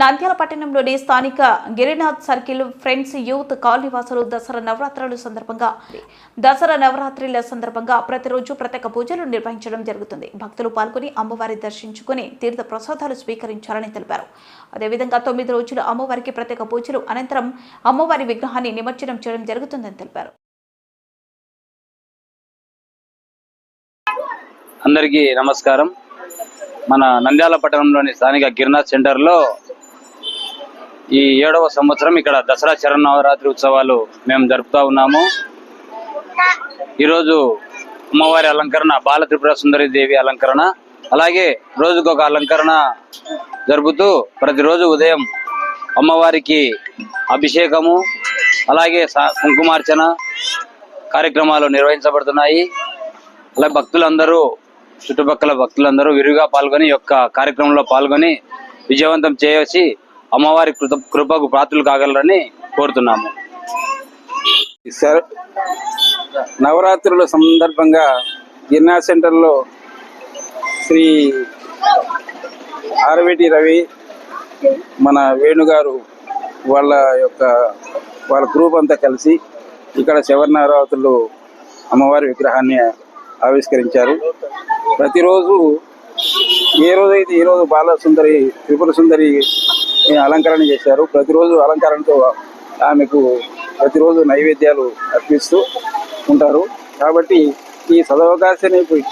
నంద్యాల పట్టణంలోని స్థానిక Girinath circle friends youth కాలనీవాసులు దసరా నవరాత్రుల సందర్భంగా దసరా నవరాత్రుల సందర్భంగా ప్రతిరోజు ప్రత్యేక పూజలు నిర్వహించడం జరుగుతుంది. భక్తులు పాల్గొని అమ్మవారి దర్శించుకుని తీర్థ ప్రసాదాలు స్వీకరించాలని తెలిపారు. అదేవిధంగా తొమ్మిది రోజులు అమ్మవారికి ప్రత్యేక పూజలు అనంతరం అమ్మవారి విగ్రహాన్ని నిమజ్జనం చేయడం జరుగుతుందని తెలిపారు. అందరికీ నమస్కారం. మన నంద్యాల పట్టణంలోని స్థానిక గిరినాథ్ సెంటర్లో ఈ ఏడవ సంవత్సరం ఇక్కడ దసరా శరన్నవరాత్రి ఉత్సవాలు మేము జరుపుతా ఉన్నాము. ఈరోజు అమ్మవారి అలంకరణ బాల త్రిపుర సుందరి దేవి అలంకరణ అలాగే రోజుకొక అలంకరణ జరుపుతూ ప్రతిరోజు ఉదయం అమ్మవారికి అభిషేకము అలాగే సా- కుంకుమార్చన కార్యక్రమాలు నిర్వహించబడుతున్నాయి. అలా భక్తులందరూ చుట్టుపక్కల భక్తులందరూ విరివిగా పాల్గొని యొక్క కార్యక్రమంలో పాల్గొని విజయవంతం చేసి అమ్మవారి కృత కృపకు పాత్రలు కాగలరని కోరుతున్నాము. శర- నవరాత్రుల సందర్భంగా గిర్నా సెంటర్లో శ్రీ ఆరవేటి రవి మన వేణుగారు వాళ్ళ యొక్క వాళ్ళ గ్రూప్ అంతా కలిసి ఇక్కడ శివనవరాత్రులు అమ్మవారి విగ్రహాన్ని ఆవిష్కరించారు. ప్రతిరోజు ఏ రోజైతే ఈ రోజు త్రిపుర సుందరి అలంకరణ చేశారు. ప్రతిరోజు అలంకరణతో ఆమెకు ప్రతిరోజు నైవేద్యాలు అర్పిస్తూ ఉంటారు. కాబట్టి ఈ సదవకాశాన్ని ఇప్పుడు